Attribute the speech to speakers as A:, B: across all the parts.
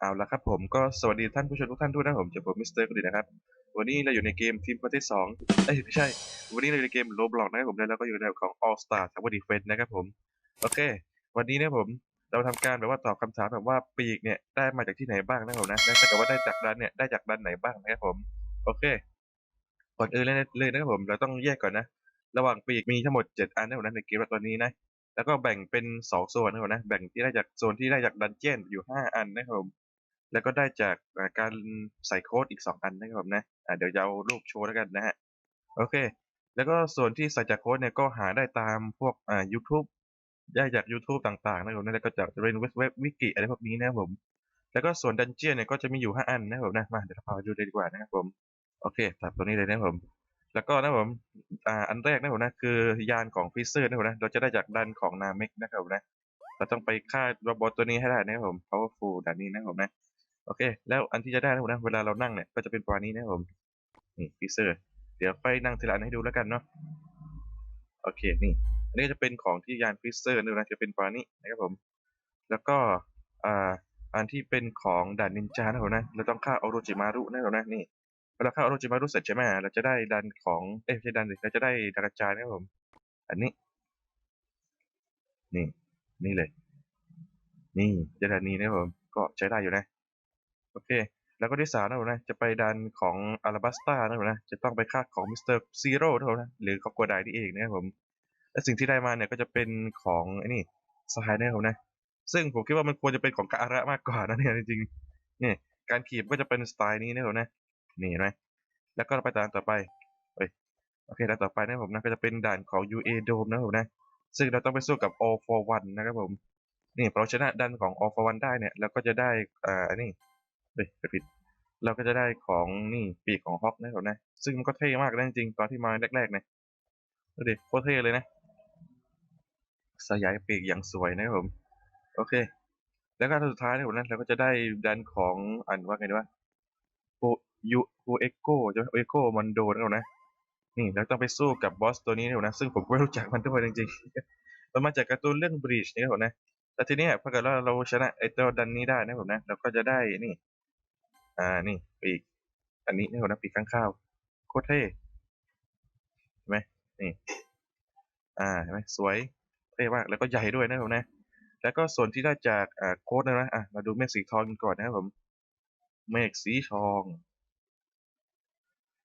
A: เอาละครับผมก็สวัสดีท่านผู้ชมทุกท่านด้วยนะผมจอผมมิสเตอร์กฤษนะครับ วันนี้เราอยู่ในเกมทีมประเทศสองเอ้ยไม่ใช่ วันนี้เราอยู่ในเกมโ o บล็อกนะครับผมแล้วเราก็อยู่ในแบบของ All Star Tower Defense นะครับผม โอเค วันนี้นะผมเราทำการแบบว่าตอบคำถามแบบว่าปีกเนี่ยได้มาจากที่ไหนบ้างนะครับผมนะและถ้าเกิดว่าได้จากดันเนี่ยได้จากดันไหนบ้างนะครับผม โอเค ก่อนอื่นเลยเลยนะครับผมเราต้องแยกก่อนนะ ระหว่างปีกมีทั้งหมด 7 อันนะครับผมนะในเกมตัวนี้นะ แล้วก็แบ่งเป็น2โซนนะครับนะแบ่งที่ได้จากโซนที่ได้จากดันเจียนอยู่5อันนะครับผมแล้วก็ได้จากการใส่โค้ดอีก2อันนะครับนะอ่าเดี๋ยวจะเอารูปโชว์แล้วกันนะฮะโอเค แล้วก็ส่วนที่ใส่จากโค้ดเนี่ยก็หาได้ตามพวกอ่า YouTube ได้จาก YouTube ต่างๆนะครับนะแล้วก็จากเรนเว็บเว็บวิกิอะไรพวกนี้นะครับผม แล้วก็ส่วนดันเจียนเนี่ยก็จะมีอยู่ 5 อันนะครับนะมาเดี๋ยวเราพาไปดูเลยดีกว่านะครับผม โอเคตัดตัวนี้เลยนะครับผม แล้วก็นะผมอ่าอันแรกนะผมนะคือยานของฟิเซอร์นะผมนะเราจะได้จากดันของนาเมกนะครับผมนะเราต้องไปฆ่าโรบอทตัวนี้ให้ได้นะครับผม powerful ด่านนี้นะครับผมนะโอเค แล้วอันที่จะได้นะผมนะเวลาเรานั่งเนี่ยก็จะเป็นประมาณนี้นะครับผมนี่ฟิเซอร์เดี๋ยวไปนั่งทีละอันให้ดูแล้วกันเนาะโอเคนี่อันนี้จะเป็นของที่ยานฟิเซอร์นะครับนะจะเป็นประมาณนี้นะครับผม แล้วก็อ่าอันที่เป็นของด่านนินจานะครับผมนะเราต้องฆ่าโอโรจิมารุนะครับผมนะนี่ เวลาฆ่าโอโรจิมารุเสร็จใช่ไหมเราจะได้ดันของเอ้ยไม่ใช่ดันเราจะได้ดากาจายนะครับผม อันนี้ นี่ นี่เลย นี่จะดันนี้นะครับผม ก็ใช้ได้อยู่นะ โอเค แล้วก็ที่สามนะครับผมนะ จะไปดันของอาราบัสตานะครับผมนะ จะต้องไปฆ่าของมิสเตอร์ซีโร่นะครับผมนะ หรือของกัวไดนี่เองนะครับผม และสิ่งที่ได้มาเนี่ยก็จะเป็นของไอ้นี่สไฮนะครับผมนะ ซึ่งผมคิดว่ามันควรจะเป็นของกาอาระมากกว่านะเนี่ยจริงๆเนี่ยการขีบก็จะเป็นสไตล์นี้นะครับผมนะ นี่เห็นไหมแล้วก็ไปด่านต่อไปเฮ้ยโอเคด่านต่อไปนะผมนะก็จะเป็นด่านของ UA Dome นะครับผมนะ ซึ่งเราต้องไปสู้กับ All for One นะครับผม นี่พอเราชนะดันของ All for One ได้เนี่ยเราก็จะได้อ่าอันนี่เฮ้ยผิด เราก็จะได้ของนี่ปีกของฮอกนะครับผมนะ ซึ่งมันก็เท่มากนะจริงๆตอนที่มาแรกๆเนี่ยดูดิโคตรเท่เลยนะสยายปีกอย่างสวยนะครับผม โอเค แล้วก็สุดท้ายนะครับผมนะเราก็จะได้ดันของอันว่าไงดีวะโอ ยูโอเอ็กโกใช่ไหมโอเอ็กโกมันโดนะครับผมนะ นี่เราต้องไปสู้กับบอสตัวนี้นะครับผมนะ ซึ่งผมก็ไม่รู้จักมันด้วยจริงๆ มันมาจากการ์ตูนเรื่องบริชนะครับผมนะแต่ทีนี้ยถ้าเกิดว่าเราชนะไอ้ตัวดันนี้ได้นะผมนะเราก็จะได้นี่ อ่านี่ปีกอันนี้นะผมนะปีกข้างข้าวโคตรเท่เห็นไหมนี่ อ่าเห็นไหมสวยเท่มากแล้วก็ใหญ่ด้วยนะผมนะแล้วก็ส่วนที่ได้จากอ่าโค้ดนะนะอะมาดูเมฆสีทองกันก่อนนะครับผม เมฆสีทอง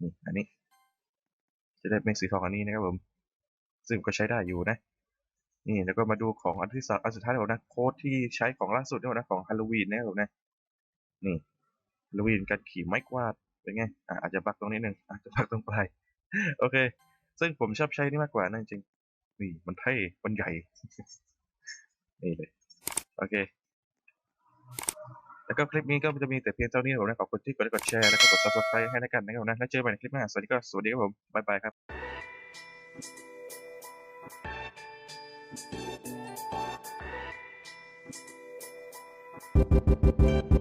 A: นี่อันนี้ จะได้เมฆสีทองอันนี้นะครับผม ซึ่งก็ใช้ได้อยู่นะ นี่แล้วก็มาดูของอันที่สามอันสุดท้ายของนะโค้ดที่ใช้ของล่าสุดนะครับนะของฮาโลวีนนะครับผมนะนี่ฮาโลวีนการขี่ไม้กวาดเป็นไงอะอาจจะบักตรงนี้หนึ่งอาจจะบักตรงปลายโอเค ซึ่งผมชอบใช้นี่มากกว่านะจริงนี่มันเท่มันใหญ่นี่เลยโอเค แล้วก็คลิปนี้ก็จะมีแต่เพียงเท่านี้ผมนะขอบคุณที่กดไลค์กดแชร์แล้วก็กด subscribe ให้แล้วกันนะครับนะแล้วเจอกันใหม่ในคลิปหน้าสวัสดีก็สวัสดีครับผมบ๊ายบายครับ